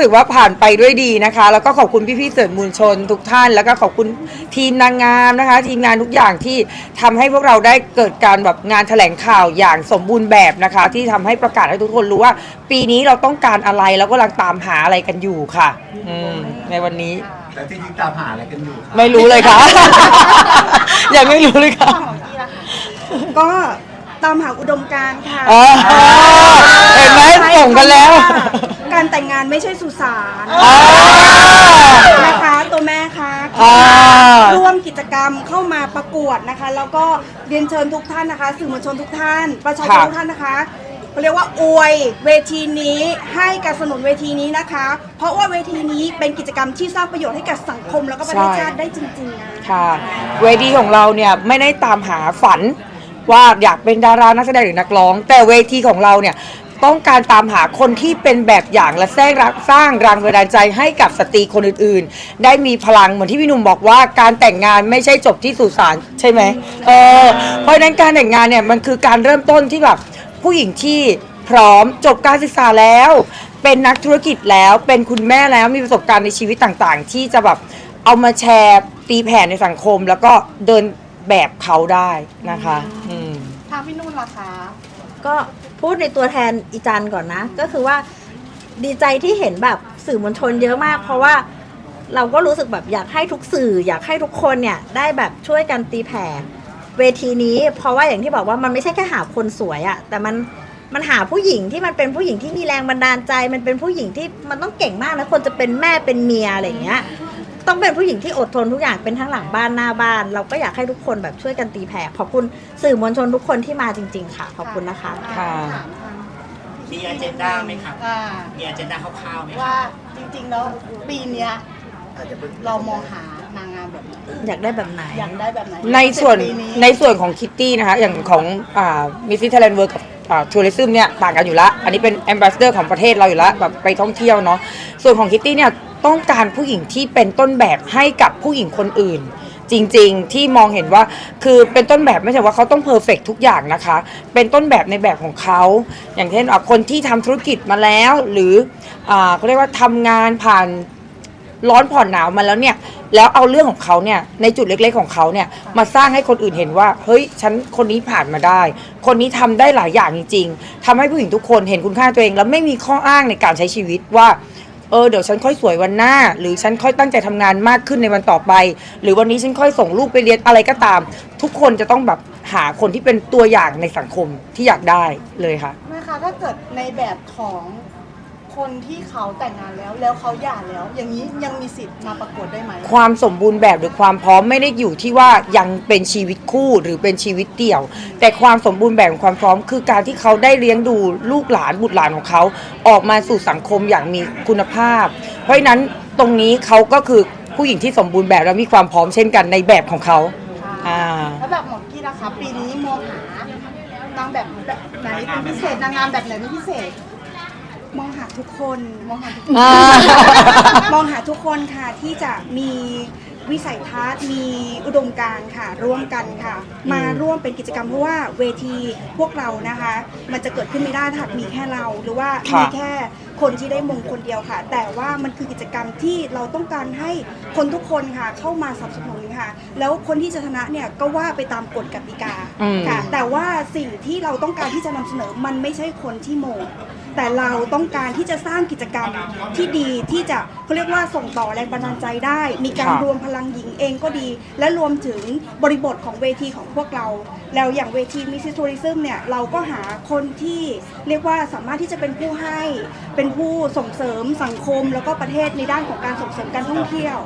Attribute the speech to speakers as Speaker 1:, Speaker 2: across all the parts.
Speaker 1: ถือว่าผ่านไปด้วยดีนะคะ แล้วก็ขอบคุณพี่ๆสื่อมวลชนทุกท่าน แล้วก็ขอบคุณทีมนางงามนะคะ ทีมงานทุกอย่างที่ทำให้พวกเราได้เกิดการแบบงานแถลงข่าวอย่างสมบูรณ์แบบนะคะ ที่ทำให้ประกาศให้ทุกคนรู้ว่า ปีนี้เราต้องการอะไรแล้วก็กำลังตามหาอะไรกันอยู่ค่ะอืมในวันนี้
Speaker 2: แต่จริงๆตามหาอะไรกันอยู่ครับ
Speaker 1: ไม่รู้เลยค่ะ ยังไม่รู้เลยค่ะ
Speaker 3: ของกี้ล่ะคะ
Speaker 4: ก็ตามหาอุดมการณ์ค่ะ
Speaker 1: อ๋อเห็นไหมส่งกันแล้ว
Speaker 4: การแต่งงานไม่ใช่สุสาน
Speaker 1: อ่า
Speaker 4: นะคะ ตัวแม่คะ
Speaker 1: อ่า
Speaker 4: ร่วมกิจกรรมเข้ามาประกวดนะคะ แล้วก็เรียนเชิญทุกท่านนะคะ สื่อมวลชนทุกท่าน ประชาชนทุกท่านนะคะเขาเรียกว่าอวยเวทีนี้ให้การสนับสนุนเวทีนี้นะคะ เพราะว่าเวทีนี้เป็นกิจกรรมที่สร้างประโยชน์ให้กับสังคมแล้วก็ประเทศ
Speaker 1: ใช่
Speaker 4: ชาติได้จริงๆนะ
Speaker 1: ค่ะ เวทีของเราเนี่ยไม่ได้ตามหาฝันว่าอยากเป็นดารานักแสดงหรือนักร้อง แต่เวทีของเราเนี่ย ต้องการตามหาคนที่เป็นแบบอย่างและสร้างรักสร้างแรงบันดาลใจให้กับสตรีคนอื่นๆ ได้มีพลังเหมือนที่พี่หนุ่มบอกว่าการแต่งงานไม่ใช่จบที่สุสานใช่ไหมเออเพราะฉะนั้นการแต่งงานเนี่ยมันคือการเริ่มต้นที่แบบผู้หญิงที่พร้อมจบการศึกษาแล้ว เป็นนักธุรกิจแล้วเป็นคุณแม่แล้วมีประสบการณ์ในชีวิตต่างๆ ที่จะแบบเอามาแชร์ตีแผ่ในสังคม แล้วก็เดินแบบเขาได้นะคะ อืม
Speaker 3: ทางพี่นุ่นล่ะคะ
Speaker 5: ก็ พูดในตัวแทนอีจันก่อนนะ ก็คือว่าดีใจที่เห็นแบบสื่อมวลชนเยอะมาก เพราะว่าเราก็รู้สึกแบบอยากให้ทุกสื่อ อยากให้ทุกคนเนี่ยได้แบบช่วยกันตีแผ่เวทีนี้ เพราะว่าอย่างที่บอกว่ามันไม่ใช่แค่หาคนสวยอะแต่มันมันหาผู้หญิงที่มันเป็นผู้หญิงที่มีแรงบันดาลใจ มันเป็นผู้หญิงที่มันต้องเก่งมากนะคนจะเป็นแม่เป็นเมียอะไรอย่างเงี้ย ต้องเป็นผู้หญิงที่อดทนทุกอย่างเป็นทั้งหลังบ้านหน้าบ้าน เราก็อยากให้ทุกคนแบบช่วยกันตีแผ่ขอบคุณสื่อมวลชนทุกคนที่มาจริง ๆ ค่ะ ขอบคุณนะคะ
Speaker 1: ค่ะ
Speaker 6: มีอเจนดาไหมครับ
Speaker 3: อ่า
Speaker 6: มีอเจนดาคร่าวๆไหมครับ
Speaker 3: ว่าจริงๆแล้วปีเนี้ยเรามองหานางงามแบบไหน
Speaker 5: อยากได้แบบไหน
Speaker 3: อยากได้แบบไหน
Speaker 1: ในส่วน
Speaker 3: ปีนี้
Speaker 1: ในส่วนของคิตตี้นะคะ อย่างของมิสซิ s เทเลนเวิร์กับ ทัวริซึมเนี่ยต่างกันอยู่ละ อันนี้เป็นแอมบาสเดอร์ของประเทศเราอยู่ล้วแบบไปท่องเที่ยวเนาะ ส่วนของคิตตี้เนี่ยต้องการผู้หญิงที่เป็นต้นแบบให้กับผู้หญิงคนอื่น จริงๆที่มองเห็นว่าคือเป็นต้นแบบไม่ใช่ว่าเขาต้องเพอร์เฟกทุกอย่างนะคะ เป็นต้นแบบในแบบของเขา อย่างเช่นอะคนที่ทำธุรกิจมาแล้ว หรืออ่าเขาเรียกว่าทำงานผ่าน ร้อนผ่อนหนาวมาแล้วเนี่ย แล้วเอาเรื่องของเขาเนี่ยในจุดเล็กๆของเขาเนี่ยมาสร้างให้คนอื่นเห็นว่า เฮ้ยฉันคนนี้ผ่านมาได้ คนนี้ทำได้หลายอย่างจริงๆทำให้ผู้หญิงทุกคนเห็นคุณค่าตัวเอง แล้วไม่มีข้ออ้างในการใช้ชีวิตว่า เออเดี๋ยวฉันค่อยสวยวันหน้า หรือฉันค่อยตั้งใจทำงานมากขึ้นในวันต่อไป หรือวันนี้ฉันค่อยส่งลูกไปเรียนอะไรก็ตาม ทุกคนจะต้องแบบหาคนที่เป็นตัวอย่างในสังคมที่อยากได้เลยค่ะ
Speaker 3: แม่คะถ้าเกิดในแบบของ คนที่เขาแต่งงานแล้ว แล้วเขาหย่าแล้ว อย่างนี้ยังมีสิทธิ์มาประกวดได้ไหม
Speaker 1: ความสมบูรณ์แบบหรือความพร้อมไม่ได้อยู่ที่ว่ายังเป็นชีวิตคู่หรือเป็นชีวิตเดี่ยว แต่ความสมบูรณ์แบบของความพร้อมคือการที่เขาได้เลี้ยงดูลูกหลานบุตรหลานของเขาออกมาสู่สังคมอย่างมีคุณภาพ เพราะฉะนั้นตรงนี้เขาก็คือผู้หญิงที่สมบูรณ์แบบและมีความพร้อมเช่นกันในแบบของเขาอ่า
Speaker 3: แล้วแบบหมดกี้นะคะปีนี้มองหานางแบบแบบไหนเป็นพิเศษนางงามแบบไหนเป็นพิเศษ
Speaker 4: มองหาทุกคน
Speaker 3: มองหาทุก
Speaker 1: อ่า
Speaker 4: มองหาทุกคนค่ะที่จะมีวิสัยทัศน์มีอุดมการณ์ค่ะ ร่วมกันค่ะ มาร่วมเป็นกิจกรรมเพราะว่าเวทีพวกเรานะคะ มันจะเกิดขึ้นไม่ได้ถ้าหากมีแค่เราหรือว่า
Speaker 1: ค่ะ
Speaker 4: มีแค่คนที่ได้มงคนเดียวค่ะ แต่ว่ามันคือกิจกรรมที่เราต้องการให้คนทุกคนค่ะ เข้ามาสนับสนุนค่ะ แล้วคนที่จะชนะเนี่ยก็ว่าไปตามกฎกติกา
Speaker 1: อืม
Speaker 4: ค่ะ แต่ว่าสิ่งที่เราต้องการที่จะนำเสนอมันไม่ใช่คนที่โมง แต่เราต้องการที่จะสร้างกิจกรรมที่ดีที่จะเขาเรียกว่าส่งต่อแรงบันดาลใจได้ มีการรวมพลังหญิงเองก็ดี และรวมถึงบริบทของเวทีของพวกเรา แล้วอย่างเวทีมิสซิทัวริซึมเนี่ยเราก็หาคนที่เรียกว่าสามารถที่จะเป็นผู้ให้เป็นผู้ส่งเสริมสังคมแล้วก็ประเทศในด้านของการส่งเสริมการท่องเที่ยว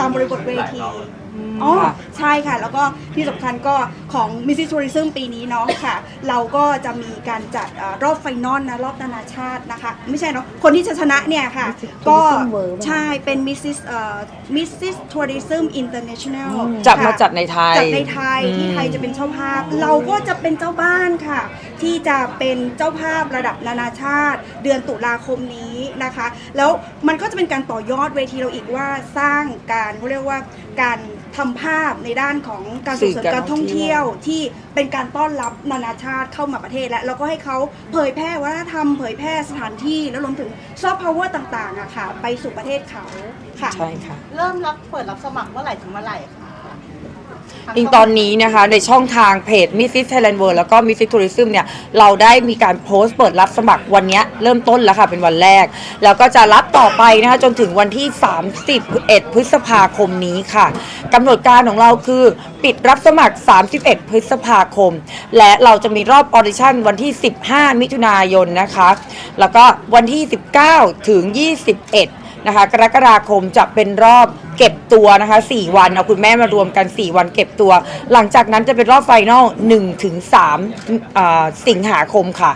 Speaker 4: ตามบริบทเวที อ๋อ
Speaker 1: ค่ะ
Speaker 4: ใช่ค่ะ แล้วก็ที่สำคัญก็ของ Mrs. Tourism ปีนี้เนาะค่ะ เราก็จะมีการจัดเออรอบไฟนอลนะ รอบนานาชาตินะคะ ไม่ใช่เนาะคนที่จะชนะเนี่ยค่ะ
Speaker 5: Mrs.
Speaker 4: ก็
Speaker 5: Tourism World
Speaker 4: ใช่ เป็น Mrs. เอ่อ Mrs. Tourism International
Speaker 1: จะ
Speaker 4: ค่ะ
Speaker 1: มาจัดในไทย
Speaker 4: จัดในไทย
Speaker 1: อืม
Speaker 4: ที่ไทยจะเป็นเจ้าภาพ เราก็จะเป็นเจ้าบ้านค่ะ ที่จะเป็นเจ้าภาพระดับนานาชาติ เดือนตุลาคมนี้นะคะ แล้วมันก็จะเป็นการต่อยอดเวทีเราอีกว่าสร้างการเขาเรียกว่าการ ทำภาพในด้านของการส่งเสริมการท่องเที่ยวที่เป็นการต้อนรับนานาชาติเข้ามาประเทศและแล้วก็ให้เขาเผยแพร่วัฒนธรรมเผยแพร่สถานที่แล้วรวมถึงซอฟต์พาวเวอร์ต่างๆอะค่ะ ไปสู่ประเทศเขาค่ะ
Speaker 1: ใช่ค่ะ
Speaker 3: เริ่มรับเปิดรับสมัครเมื่อไหร่ถึงเมื่อไหร่คะ
Speaker 1: จริงตอนนี้นะคะในช่องทางเพจ Mrs. Thailand World แล้วก็ Mrs. Tourism เนี่ยเราได้มีการโพสต์เปิดรับสมัครวันนี้เริ่มต้นแล้วค่ะเป็นวันแรก แล้วก็จะรับต่อไปนะคะจนถึงวันที่ 31 พฤษภาคมนี้ค่ะกำหนดการของเราคือปิดรับสมัคร 31 พฤษภาคม และเราจะมีรอบออดิชั่นวันที่ 15 มิถุนายนนะคะ แล้วก็วันที่ 19 ถึง 21 นะคะ กรกฎาคมจะเป็นรอบเก็บตัวนะคะ 4 วันเอาคุณแม่มารวมกัน 4 วันเก็บตัว หลังจากนั้นจะเป็นรอบไฟนอล1ถึง3อ่าสิงหาคมค่ะ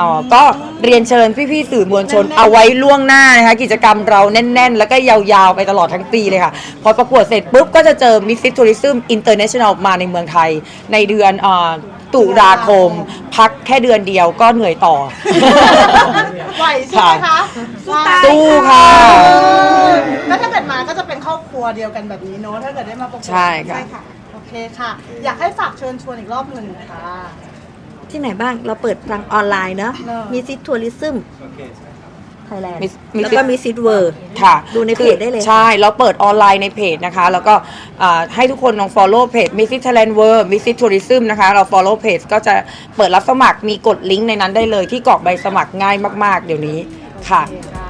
Speaker 1: อ๋อก็เรียนเชิญพี่ๆสื่อมวลชนเอาไว้ล่วงหน้านะคะกิจกรรมเราแน่น ๆ แล้วก็ยาวๆไปตลอดทั้งปีเลยค่ะ พอประกวดเสร็จปุ๊บก็จะเจอ Mix Tourism International มาในเมืองไทย ในเดือนอ่า ตุลาคม พักแค่เดือนเดียวก็เหนื่อยต่อ
Speaker 3: ไหวใช่ไหมคะ
Speaker 4: สู้ตาย
Speaker 1: สู้ค่ะ
Speaker 3: เออแล้วถ้าเกิดมาก็จะเป็นครอบครัวเดียวกันแบบนี้เนอะถ้าเกิดได้มาประกวด
Speaker 1: ใช่ค่ะ
Speaker 3: โอเคค่ะ อยากให้ฝากเชิญชวนอีกรอบหนึ่งค่ะ
Speaker 5: ที่ไหนบ้างเราเปิดทางออนไลน์เนอะ
Speaker 3: เนอะ
Speaker 5: มีซิททัวริซึมไทยแลนด์
Speaker 1: Miss-
Speaker 5: แล้วก็มีซิทเวอร์
Speaker 1: ค่ะ
Speaker 5: ดูในเพจได้เลย
Speaker 1: ใช่ เราเปิดออนไลน์ในเพจนะคะ แล้วก็อ่าให้ทุกคนลอง follow เพจ Visit Thailand World Visit Tourism นะคะ เรา follow เพจก็จะเปิดรับสมัครมีกดลิงก์ในนั้นได้เลยที่กรอกใบสมัครง่ายมาก ๆ เดี๋ยวนี้ค่ะ
Speaker 3: โอเคค่ะ